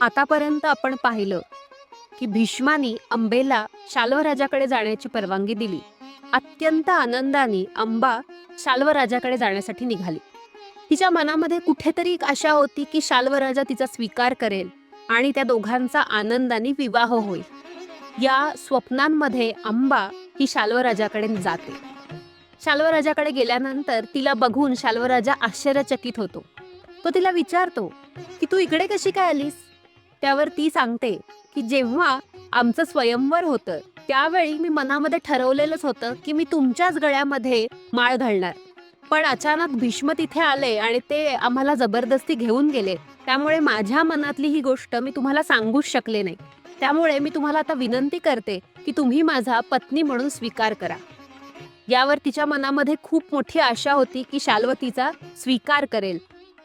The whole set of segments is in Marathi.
आतापर्यंत आपण पाहिलं की भीष्मानी अंबेला शाल्वराजाकडे जाण्याची परवानगी दिली. अत्यंत आनंदाने अंबा शाल्वराजाकडे जाण्यासाठी निघाली. तिच्या मनामध्ये कुठेतरी एक आशा होती की शाल्वराजा तिचा स्वीकार करेल आणि त्या दोघांचा आनंदाने विवाह होईल. या स्वप्नांमध्ये अंबा ही शाल्वराजाकडे जाते. शाल्वराजाकडे गेल्यानंतर तिला बघून शाल्वराजा आश्चर्यचकित होतो. तो तिला विचारतो की तू इकडे कशी काय आलीस? त्यावर ती सांगते की जेव्हा आमचं स्वयंवर होतं त्यावेळी मी मनामध्ये ठरवलेलंच होतं की मी तुमच्याच गळ्यामध्ये माळ घालणार. पण अचानक भीष्म तिथे आले आणि ते आम्हाला जबरदस्ती घेऊन गेले. त्यामुळे माझ्या मनातली ही गोष्ट मी तुम्हाला सांगूच शकले नाही. त्यामुळे मी तुम्हाला आता विनंती करते की तुम्ही माझा पत्नी म्हणून स्वीकार करा. यावर तिच्या मनामध्ये खूप मोठी आशा होती की शालवतीचा स्वीकार करेल.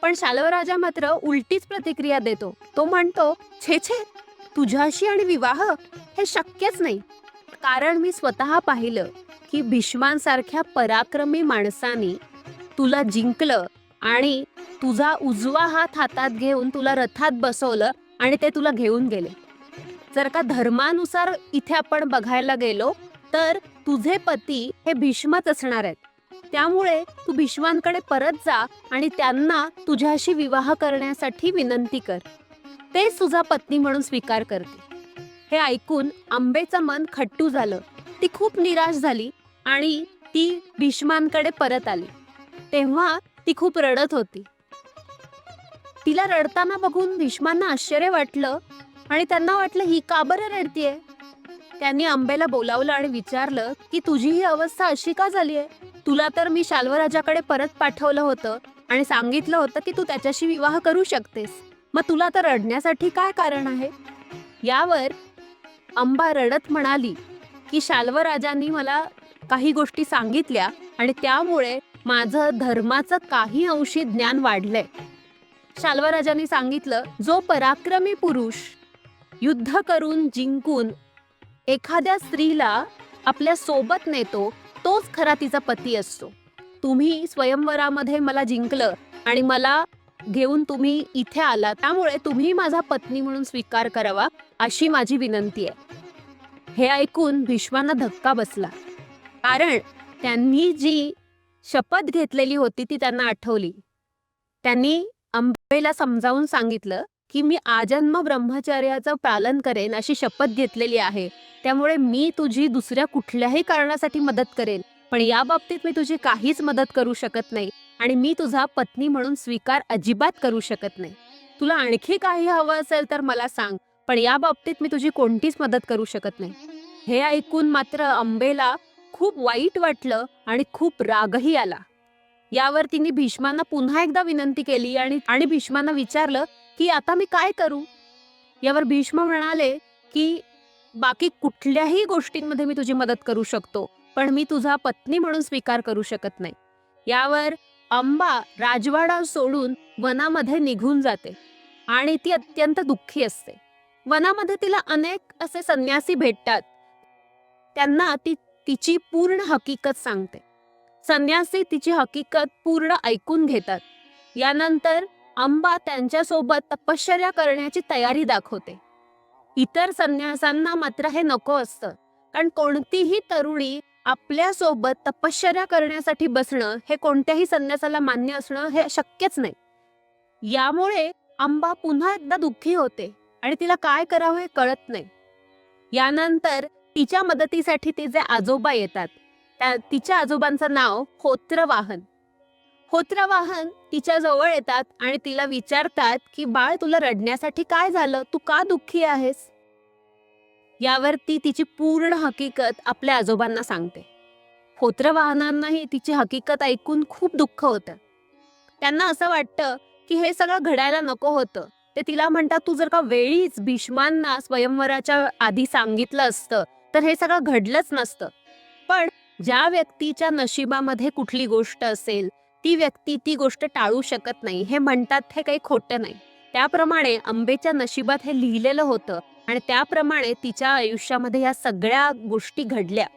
पण शालवराजा मात्र उलटीच प्रतिक्रिया देतो. तो म्हणतो छे छे तुझ्याशी आणि विवाह हे शक्यच नाही. कारण मी स्वतः पाहिलं की भीष्मांसारख्या पराक्रमी माणसानी तुला जिंकलं आणि तुझा उजवा हात हातात घेऊन तुला रथात बसवलं आणि ते तुला घेऊन गेले. जर का धर्मानुसार इथे आपण बघायला गेलो तर तुझे पती हे भीष्मच असणार आहेत. त्यामुळे तू भीष्मांकडे परत जा आणि त्यांना तुझ्याशी विवाह करण्यासाठी विनंती कर. ते तुझा पत्नी म्हणून स्वीकार करते. हे ऐकून आंबेचं मन खट्टू झालं. ती खूप निराश झाली आणि ती भीष्मांकडे परत आली. तेव्हा ती खूप रडत होती. तिला रडताना बघून भीष्मांना आश्चर्य वाटलं आणि त्यांना वाटलं ही का बरं रडतीये? त्यांनी आंबेला बोलावलं आणि विचारलं की तुझी ही अवस्था अशी का झाली आहे? तुला तर मी शाल्वराजाकडे परत पाठवलं होतं आणि सांगितलं होतं की तू त्याच्याशी विवाह करू शकतेस. मग तुला तर रडण्यासाठी काय कारण आहे? यावर अंबा रडत म्हणाली की शाल्वराजांनी मला काही गोष्टी सांगितल्या आणि त्यामुळे माझं धर्माचं काही अंशी ज्ञान वाढलंय. शाल्वराजांनी सांगितलं जो पराक्रमी पुरुष युद्ध करून जिंकून एखाद्या स्त्रीला आपल्यासोबत नेतो तोच खरा तिचा पती असतो. तुम्ही स्वयंवरामध्ये मला जिंकलं आणि मला घेऊन तुम्ही इथे आला त्यामुळे तुम्ही माझा पत्नी म्हणून स्वीकार करावा अशी माझी विनंती आहे. हे ऐकून भीष्मांना धक्का बसला. कारण त्यांनी जी शपथ घेतलेली होती ती त्यांना आठवली. त्यांनी अंबेला समजावून सांगितलं की मी आजन्म ब्रह्मचर्याचं पालन करेन अशी शपथ घेतलेली आहे. त्यामुळे मी तुझी दुसऱ्या कुठल्याही कारणासाठी मदत करेन पण या बाबतीत मी तुझी काहीच मदत करू शकत नाही आणि मी तुझा पत्नी म्हणून स्वीकार अजिबात करू शकत नाही. तुला आणखी काही हवं असेल तर मला सांग पण या बाबतीत मी तुझी कोणतीच मदत करू शकत नाही. हे ऐकून मात्र अंबेला खूप वाईट वाटलं आणि खूप रागही आला. यावर तिने भीष्मांना पुन्हा एकदा विनंती केली आणि आणि भीष्मांना विचारलं की आता मी काय करू? यावर भीष्म म्हणाले की बाकी कुठल्याही गोष्टींमध्ये मी तुझी मदत करू शकतो पण मी तुझा पत्नी म्हणून स्वीकार करू शकत नाही. यावर अंबा राजवाडा सोडून वनामध्ये निघून जाते आणि ती अत्यंत दुःखी असते. वनामध्ये तिला अनेक असे संन्यासी भेटतात. त्यांना ती तिची पूर्ण हकीकत सांगते. संन्यासी तिची हकीकत पूर्ण ऐकून घेतात. यानंतर अंबा त्यांच्यासोबत तपश्चर्या करण्याची तयारी दाखवते. इतर संन्यासांना मात्र हे नको असतं कारण कोणतीही तरुणी आपल्यासोबत तपश्चर्या करण्यासाठी बसणं हे कोणत्याही संन्यासाला मान्य असणं हे शक्यच नाही. यामुळे अंबा पुन्हा एकदा दुःखी होते आणि तिला काय करावं हे कळत नाही. यानंतर तिच्या मदतीसाठी तिचे आजोबा येतात तिच्या आजोबांचं नाव होत्रवाहन. होत्रवाहन तिच्या जवळ येतात आणि तिला विचारतात की बाळ तुला रडण्यासाठी काय झालं? तू का दुःखी आहेस? यावर ती तिची पूर्ण हकीकत आपल्या आजोबांना सांगते. होत्रवाहनांनाही तिची हकीकत ऐकून खूप दुःख होतं. त्यांना असं वाटतं की हे सगळं घडायला नको होतं. ते तिला म्हणतात तू जर का वेळीच भीष्मांना स्वयंवराच्या आधी सांगितलं असतं तर हे सगळं घडलंच नसतं. पण ज्या व्यक्तीच्या नशिबामध्ये कुठली गोष्ट असेल ती व्यक्ती ती गोष्ट टाळू शकत नाही हे म्हणतात हे काही खोटं नाही. त्याप्रमाणे अंबेच्या नशिबात हे लिहिलेलं होतं आणि त्याप्रमाणे तिच्या आयुष्यामध्ये या सगळ्या गोष्टी घडल्या.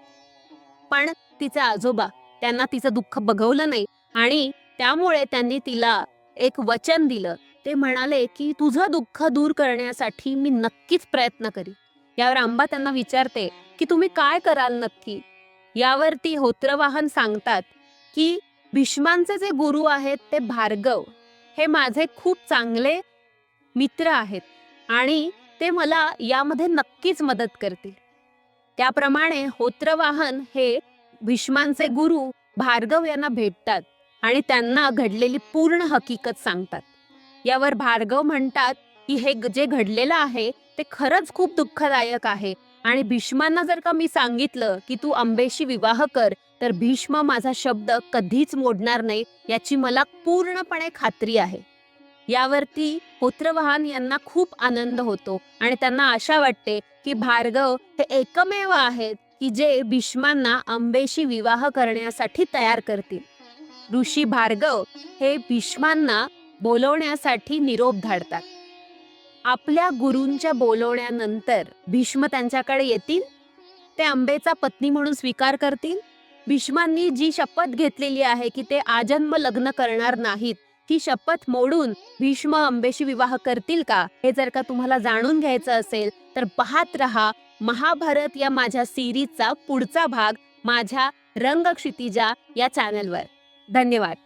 पण तिचे आजोबा त्यांना तिचं दुःख बघवलं नाही आणि त्यामुळे त्यांनी तिला एक वचन दिलं. ते म्हणाले की तुझं दुःख दूर करण्यासाठी मी नक्कीच प्रयत्न करी यावर आंबा त्यांना विचारते की तुम्ही काय कराल नक्की? यावरती होत्रवाहन सांगतात की भीष्मांचे जे गुरु आहेत ते भार्गव हे माझे खूप चांगले मित्र आहेत आणि ते मला यामध्ये नक्कीच मदत करतील. त्याप्रमाणे होत्रवाहन हे भीष्मांचे गुरु भार्गव यांना भेटतात आणि त्यांना घडलेली पूर्ण हकीकत सांगतात. यावर भार्गव म्हणतात की हे जे घडलेलं आहे ते खरंच खूप दुःखदायक आहे. आणि भीष्मांना जर का मी सांगितलं की तू अंबेशी विवाह कर तर भीष्म माझा शब्द कधीच मोडणार नाही याची मला पूर्णपणे खात्री आहे. यावरती पुत्रवाहन यांना खूप आनंद होतो आणि त्यांना आशा वाटते की भार्गव हे एकमेव आहेत की जे भीष्मांना अंबेशी विवाह करण्यासाठी तयार करतील. ऋषी भार्गव हे भीष्मांना बोलवण्यासाठी निरोप धाडतात. आपल्या गुरूंच्या बोलवण्यानंतर भीष्म त्यांच्याकडे येतील? ते आंबेचा पत्नी म्हणून स्वीकार करतील? भीष्मांनी जी शपथ घेतलेली आहे की ते आजन्म लग्न करणार नाहीत ही शपथ मोडून भीष्म आंबेशी विवाह करतील का? हे जर का तुम्हाला जाणून घ्यायचं असेल तर पाहत रहा महाभारत या माझ्या सिरीजचा पुढचा भाग माझ्या रंगक्षितिजा या चॅनलवर धन्यवाद.